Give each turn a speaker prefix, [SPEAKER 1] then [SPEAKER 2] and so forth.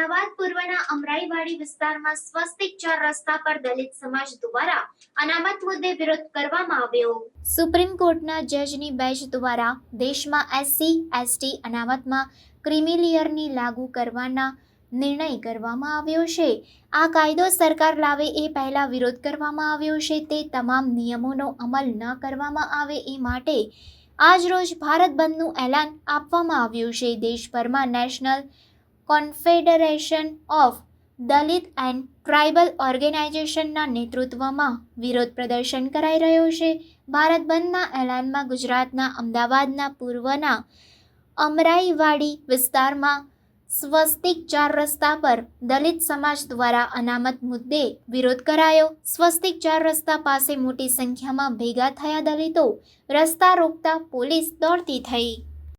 [SPEAKER 1] અમદાવાદ પૂર્વના અમરાઈવાડી વિસ્તારમાં સ્વસ્તિક ચાર રસ્તા પર દલિત સમાજ દ્વારા અનામત મુદ્દે વિરોધ કરવામાં આવ્યો. સુપ્રીમ કોર્ટના જજની બેચ દ્વારા દેશમાં એસસી, એસટી અનામતમાં ક્રિમિલિયરની લાગુ કરવાના નિર્ણય કરવામાં આવ્યો છે. આ કાયદો સરકાર લાવે એ પહેલા વિરોધ કરવામાં આવ્યો છે. તે તમામ નિયમોનો અમલ ન કરવામાં આવે એ માટે આજરોજ ભારત બંધનું એલાન આપવામાં આવ્યું છે. દેશભરમાં national confederation of Dalit and tribal ઓર્ગેનાઇઝેશનના નેતૃત્વમાં વિરોધ પ્રદર્શન કરાઈ રહ્યો છે. ભારત બંધના એલાનમાં ગુજરાતના અમદાવાદના પૂર્વના અમરાઈવાડી વિસ્તારમાં સ્વસ્તિક ચાર રસ્તા પર દલિત સમાજ દ્વારા અનામત મુદ્દે વિરોધ કરાયો. સ્વસ્તિક ચાર રસ્તા પાસે મોટી સંખ્યામાં ભેગા થયા દલિતો રસ્તા રોકતા પોલીસ દોડતી થઈ.